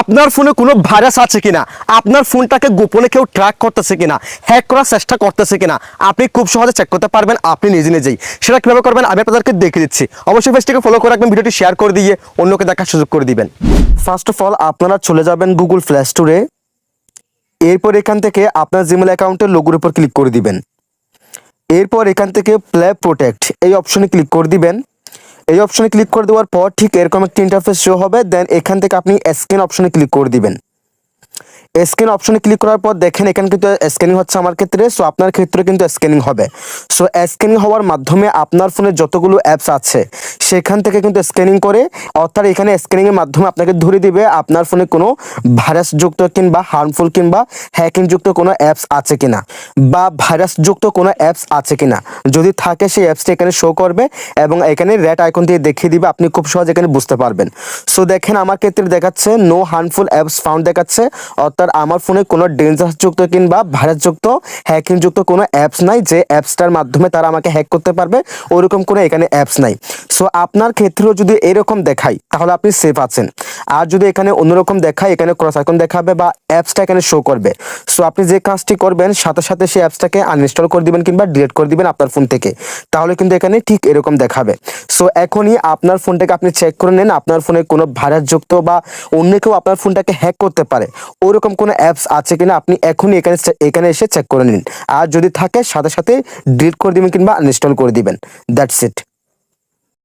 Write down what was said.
আপনার ফোনে কোনো ভাইরাস আছে কিনা? আপনার ফোনটাকে গোপনে কেউ ট্র্যাক করতেছে কিনা? হ্যাক করার চেষ্টা করতেছে কিনা? আপনি খুব সহজে চেক করতে পারবেন, আপনি নিজে নিজেই। সেটা কীভাবে করবেন, আমি আপনাদেরকে দেখে দিচ্ছি। অবশ্যই পেজটিকে ফলো করে রাখবেন, ভিডিওটি শেয়ার করে দিয়ে অন্যকে দেখার সুযোগ করে দিবেন। ফার্স্ট অফ অল আপনারা চলে যাবেন গুগল প্লে স্টোরে এরপর এখান থেকে আপনার জিমেল অ্যাকাউন্টের লোগোর উপর ক্লিক করে দিবেন। এরপর এখান থেকে প্লে প্রোটেক্ট এই অপশনে ক্লিক করে দিবেন। এই অপশনে ক্লিক করে দেওয়ার পর ঠিক এরকম একটি ইন্টারফেস শো হবে দেন এখান থেকে আপনি স্ক্যান অপশনে ক্লিক করে দিবেন। স্ক্যান অপশনে ক্লিক করার পর দেখেন এখানে কিন্তু স্ক্যানিং হচ্ছে আমার ক্ষেত্রে সো আপনার ক্ষেত্রে কিন্তু স্ক্যানিং হবে। সো স্ক্যানিং হওয়ার মাধ্যমে আপনার ফোনে যতগুলো অ্যাপস আছে সেখান থেকে কিন্তু স্ক্যানিং করে, অর্থাৎ এখানে স্ক্যানিংয়ের মাধ্যমে আপনাকে ধরে দিবে আপনার ফোনে কোনো ভাইরাসযুক্ত কিংবা হার্মফুল কিংবা হ্যাকিংযুক্ত কোনো অ্যাপস আছে কিনা বা ভাইরাসযুক্ত কোনো অ্যাপস আছে কিনা। যদি থাকে সেই অ্যাপসটি এখানে শো করবে এবং এখানে রেড আইকন দিয়ে দেখিয়ে দিবে, আপনি খুব সহজ এখানে বুঝতে পারবেন। সো দেখেন আমার ক্ষেত্রে দেখাচ্ছে নো হার্মফুল অ্যাপস ফাউন্ড দেখাচ্ছে, অর্থাৎ আমার ফোনে কোনো ডেঞ্জারযুক্ত কিংবা ভাইরাসযুক্ত হ্যাকিংযুক্ত কোনো অ্যাপস নাই, যে অ্যাপসটার মাধ্যমে তারা আমাকে হ্যাক করতে পারবে, ওরকম কোনো এখানে অ্যাপস নাই। সো আপনার ক্ষেত্রেও যদি এরকম দেখায় তাহলে আপনি সেফ আছেন। আর যদি এখানে অন্যরকম দেখায় এখানে ক্রস আইকন দেখাবে বা অ্যাপসটা এখানে শো করবে। সো আপনি যে কাজটি করবেন, সাথে সাথে সেই অ্যাপসটাকে আনইনস্টল করে দিবেন কিংবা ডিলিট করে দিবেন আপনার ফোন থেকে। তাহলে কিন্তু এখানে ঠিক এরকম দেখাবে। সো এখনই আপনার ফোনটাকে আপনি চেক করে নেন। আপনার ফোনে কোনো ভাইরাসযুক্ত বা অন্য কেউ আপনার ফোনটাকে হ্যাক করতে পারে। ওরকম কোনো অ্যাপস আছে কিনা, আপনি এখনই এখানে এখানে এসে চেক করে নিন। আর যদি থাকে, সাথে সাথে ডিলিট করে দিবেন কিংবা আনইনস্টল করে দিবেন। That's it